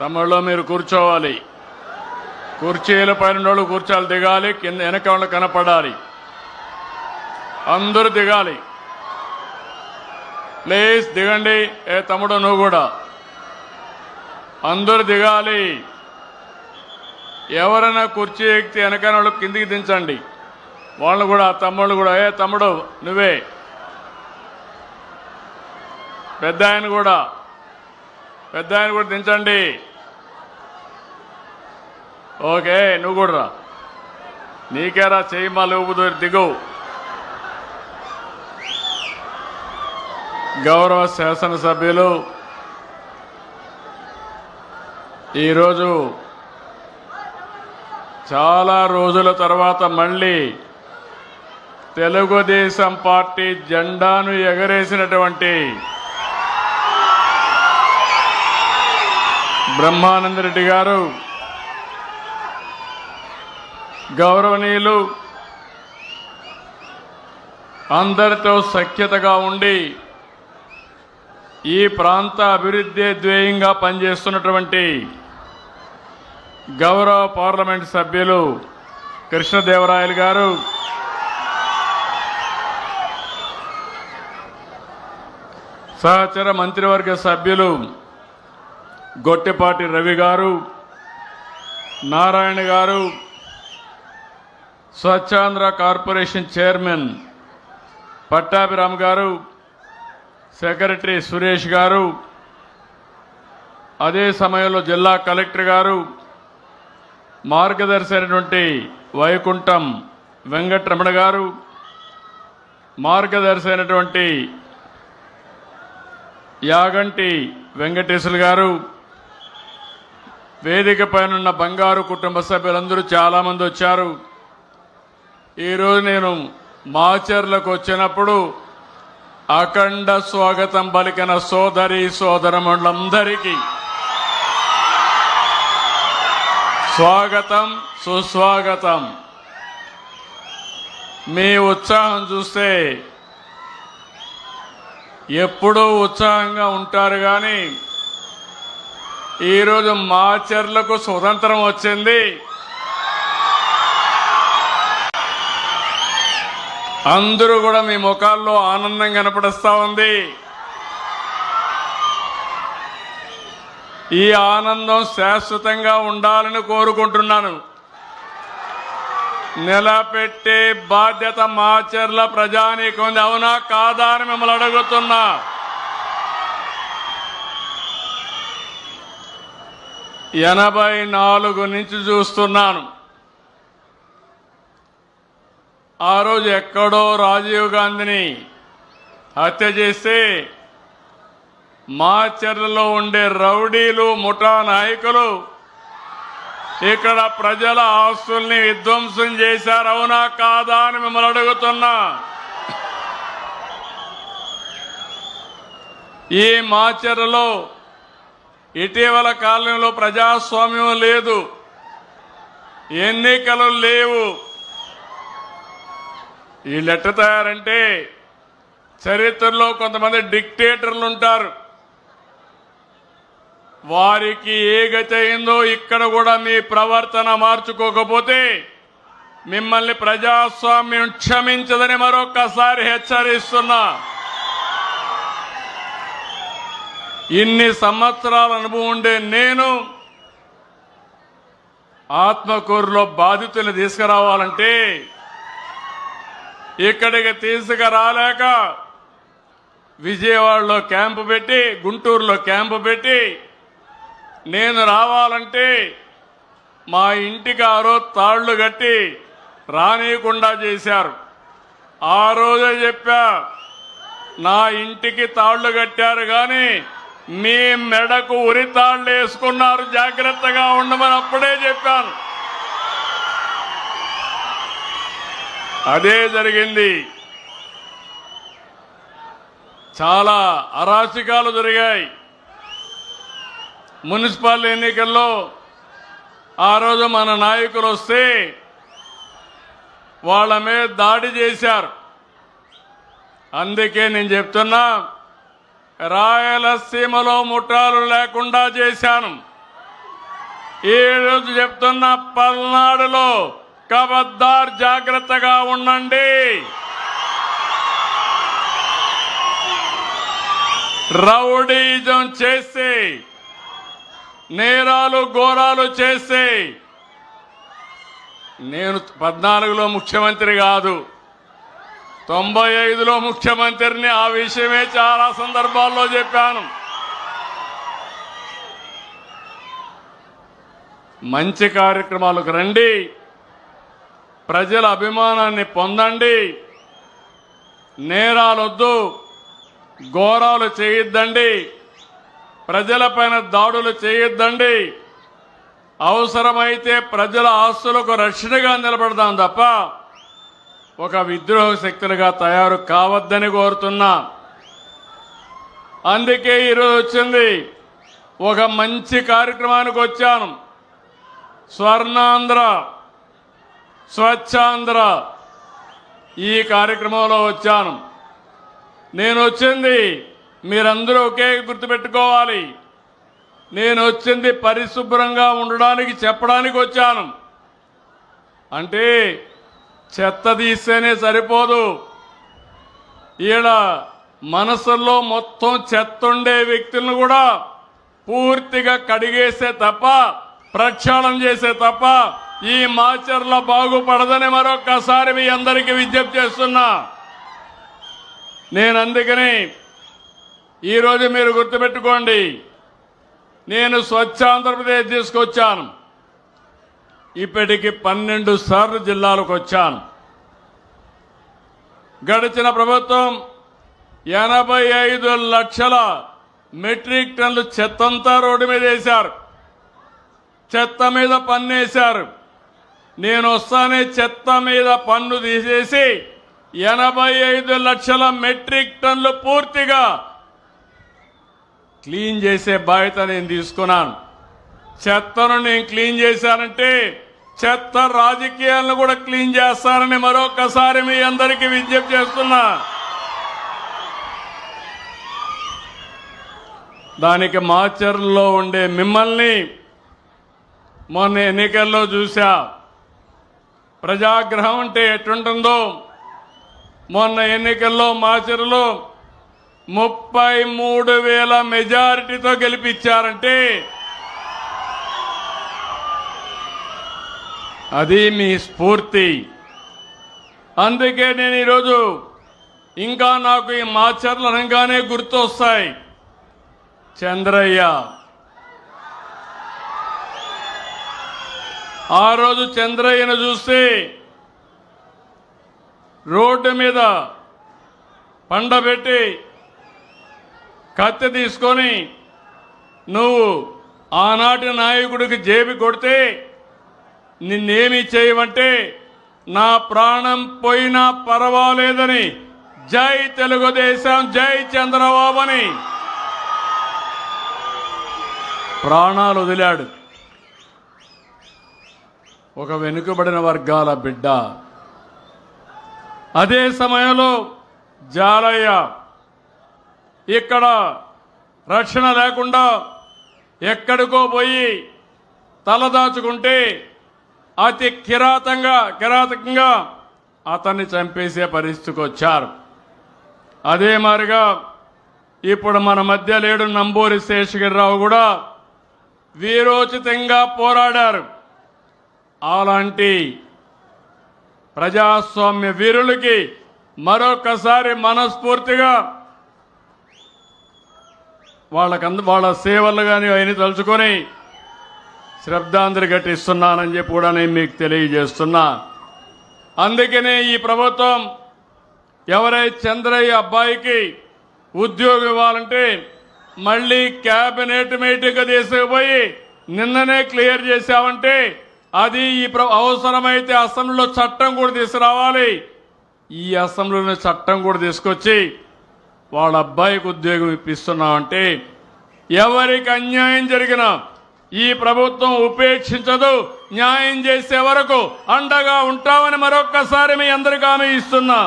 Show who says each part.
Speaker 1: తమ్ముళ్ళు మీరు కూర్చోవాలి. కుర్చీల పైన వాళ్ళు కూర్చోాలి దిగాలి కింద వెనక వాళ్ళు కనపడాలి. అందరూ దిగాలి. ప్లీజ్ దిగండి. ఏ తమ్ముడు నువ్వు కూడా. అందరూ దిగాలి. ఎవరైనా కుర్చీ ఎక్కితే వెనకన వాళ్ళు కిందికి దించండి. వాళ్ళు కూడా తమ్ముళ్ళు కూడా. ఏ తమ్ముడు నువ్వే. పెద్ద ఆయన కూడా. పెద్ద ఆయన కూడా దించండి. ఓకే నువ్వు కూడా రా. నీకేరా చేయి మళ్ళీ ఊపుదు దిగు. గౌరవ శాసనసభ్యులు ఈరోజు చాలా రోజుల తర్వాత మళ్ళీ తెలుగుదేశం పార్టీ జెండాను ఎగరేసినటువంటి బ్రహ్మానందరెడ్డి గారు గౌరవనీయులు అందరితో సఖ్యతగా ఉండి ఈ ప్రాంత అభివృద్ధి ధ్యేయంగా పనిచేస్తున్నటువంటి గౌరవ పార్లమెంట్ సభ్యులు కృష్ణదేవరాయలు గారు సహచర మంత్రివర్గ సభ్యులు గొట్టెపాటి రవి గారు నారాయణ గారు స్వచ్ఛాంధ్ర కార్పొరేషన్ చైర్మన్ పట్టాభిరామ్ గారు సెక్రటరీ సురేష్ గారు అదే సమయంలో జిల్లా కలెక్టర్ గారు మార్గదర్శి అయినటువంటి వైకుంఠం వెంకటరమణ గారు మార్గదర్శి అయినటువంటి యాగంటి వెంకటేశ్వర గారు వేదిక పైనున్న బంగారు కుటుంబ సభ్యులందరూ చాలామంది వచ్చారు. ఈరోజు నేను మాచర్లకు వచ్చినప్పుడు అఖండ స్వాగతం పలికిన సోదరి సోదరములందరికీ స్వాగతం సుస్వాగతం. మీ ఉత్సాహం చూస్తే ఎప్పుడూ ఉత్సాహంగా ఉంటారు కానీ ఈరోజు మాచర్లకు స్వతంత్రం వచ్చింది. అందరూ కూడా మీ ముఖాల్లో ఆనందం కనపడిస్తా ఉంది. ఈ ఆనందం శాశ్వతంగా ఉండాలని కోరుకుంటున్నాను. నిలబెట్టే బాధ్యత మాచర్ల ప్రజానీకం ఉంది. అవునా? కాదా అని మిమ్మల్ని అడుగుతున్నా. ఎనభై నాలుగు నుంచి చూస్తున్నాను. ఆ రోజు ఎక్కడో రాజీవ్ గాంధీని హత్య చేస్తే మాచర్లలో ఉండే రౌడీలు ముఠా నాయకులు ఇక్కడ ప్రజల ఆస్తుల్ని విధ్వంసం చేశారు. అవునా కాదా అని మిమ్మల్ని అడుగుతున్నా. ఈ మాచర్లలో ఇటీవల కాలంలో ప్రజాస్వామ్యం లేదు. ఎన్నికలు లేవు. ఈ లెట్ట తయారంటే చరిత్రలో కొంతమంది డిక్టేటర్లు ఉంటారు. వారికి ఏ గతి అయిందో ఇక్కడ కూడా మీ ప్రవర్తన మార్చుకోకపోతే మిమ్మల్ని ప్రజాస్వామ్యం క్షమించదని మరొక్కసారి హెచ్చరిస్తున్నా. ఇన్ని సంవత్సరాల అనుభవం ఉండే నేను ఆత్మకూరులో బాధితుల్ని తీసుకురావాలంటే ఇక్కడికి తీసుకురాలేక విజయవాడలో క్యాంపు పెట్టి గుంటూరులో క్యాంపు పెట్టి నేను రావాలంటే మా ఇంటికి ఆ రోజు తాళ్ళు కట్టి రానియకుండా చేశారు. ఆ రోజే చెప్పా నా ఇంటికి తాళ్ళు కట్టారు కానీ మీ మెడకు ఉరితాళ్ళు వేసుకున్నారు. జాగ్రత్తగా ఉండమని అప్పుడే చెప్పాను. అదే జరిగింది. చాలా అరాచకాలు జరిగాయి. మున్సిపల్ ఎన్నికల్లో ఆ రోజు మన నాయకులు వస్తే వాళ్ళ మీద దాడి చేశారు. అందుకే నేను చెప్తున్నా రాయలసీమలో ముఠాలు లేకుండా చేశాను. ఈ రోజు చెప్తున్న పల్నాడులో కబద్దార్ జాగ్రత్తగా ఉండండి. రౌడీజం చేసి నేరాలు ఘోరాలు చేసి నేను పద్నాలుగులో ముఖ్యమంత్రి కాదు. తొంభై ఐదులో ముఖ్యమంత్రిని ఆ విషయమే చాలా సందర్భాల్లో చెప్పాను. మంచి కార్యక్రమాలకు రండి. ప్రజల అభిమానాన్ని పొందండి. నేరాలొద్దు. ఘోరాలు చేయొద్దండి. ప్రజలపైన దాడులు చేయొద్దండి. అవసరమైతే ప్రజల ఆస్తులకు రక్షణగా నిలబడదాం తప్ప ఒక విద్రోహ శక్తులుగా తయారు కావద్దని కోరుతున్నా. అందుకే ఈరోజు వచ్చింది. ఒక మంచి కార్యక్రమానికి వచ్చాను. స్వర్ణాంధ్ర స్వచ్ఛాంధ్ర ఈ కార్యక్రమంలో వచ్చాను. నేను వచ్చింది మీరందరూ ఒకే గుర్తుపెట్టుకోవాలి. నేను వచ్చింది పరిశుభ్రంగా ఉండడానికి చెప్పడానికి వచ్చాను. అంటే చెత్త తీస్తేనే సరిపోదు. ఈడ మనసుల్లో మొత్తం చెత్త ఉండే వ్యక్తులను కూడా పూర్తిగా కడిగేసే తప్ప ప్రక్షాళన చేసే తప్ప ఈ మాచర్ల బాగుపడదని మరొక్కసారి మీ అందరికీ విజ్ఞప్తి చేస్తున్నా. నేను అందుకని ఈరోజు మీరు గుర్తుపెట్టుకోండి నేను స్వచ్ఛ ఆంధ్రప్రదేశ్ తీసుకొచ్చాను. ఇప్పటికి పన్నెండు సార్లు జిల్లాలకు వచ్చాను. గడిచిన ప్రభుత్వం ఎనభై ఐదు లక్షల మెట్రిక్ టన్లు చెత్తంతా రోడ్డు మీద వేశారు. చెత్త మీద పన్ను వేశారు నేను వస్తానే చెత్త మీద పన్ను తీసేసి ఎనభై ఐదు లక్షల మెట్రిక్ టన్లు పూర్తిగా క్లీన్ చేసే బాధ్యత నేను తీసుకున్నాను. చెత్తను నేను క్లీన్ చేశానంటే చెత్త రాజకీయాలను కూడా క్లీన్ చేస్తారని మరొకసారి మీ అందరికీ విజ్ఞప్తి చేస్తున్నా. దానికి మాచర్లో ఉండే మిమ్మల్ని మొన్న ఎన్నికల్లో చూశా. ప్రజాగ్రహం అంటే ఎటుంటుందో మొన్న ఎన్నికల్లో మాచర్లో ముప్పై మూడు వేల మెజారిటీతో గెలిపించారంటే అది మీ స్ఫూర్తి. అందుకే నేను ఈరోజు ఇంకా నాకు ఈ మాచర్లు అనగానే గుర్తొస్తాయి. చంద్రయ్య. ఆ రోజు చంద్రయ్యను చూస్తే రోడ్డు మీద పండబెట్టి కత్తి తీసుకొని నువ్వు ఆనాటి నాయకుడికి జేబి కొడితే నిన్నేమి చేయమంటే నా ప్రాణం పోయినా పర్వాలేదని జై తెలుగుదేశం జై చంద్రబాబు అని ప్రాణాలు వదిలాడు. ఒక వెనుకబడిన వర్గాల బిడ్డ. అదే సమయంలో జాలయ్య ఇక్కడ రక్షణ లేకుండా ఎక్కడికో పోయి తలదాచుకుంటే అతి కిరాతంగా కిరాతకంగా అతన్ని చంపేసే పరిస్థితికి వచ్చారు. అదే మారిగా ఇప్పుడు మన మధ్య లేడు నంబూరి శేషగిరిరావు కూడా వీరోచితంగా పోరాడారు. అలాంటి ప్రజాస్వామ్య వీరులకి మరొకసారి మనస్ఫూర్తిగా వాళ్ళకంద వాళ్ళ సేవలు కానీ అవన్నీ తలుచుకొని శ్రద్ధాంజలి ఘటిస్తున్నానని చెప్పి కూడా నేను మీకు తెలియజేస్తున్నా. అందుకనే ఈ ప్రభుత్వం ఎవరైతే చంద్రయ్య అబ్బాయికి ఉద్యోగం ఇవ్వాలంటే మళ్ళీ క్యాబినెట్ మీటింగ్ తీసుకుపోయి నిన్ననే క్లియర్ చేశామంటే అది ఈ ప్ర- అవసరమైతే అసెంబ్లీలో చట్టం కూడా తీసుకురావాలి. ఈ అసెంబ్లీలో చట్టం కూడా తీసుకొచ్చి వాళ్ళ అబ్బాయికి ఉద్యోగం ఇప్పిస్తున్నామంటే ఎవరికి అన్యాయం జరిగినా ఈ ప్రభుత్వం ఉపేక్షించదు న్యాయం చేసే వరకు అండగా ఉంటామని మరొక్కసారి మీ అందరికీ హామీ ఇస్తున్నా.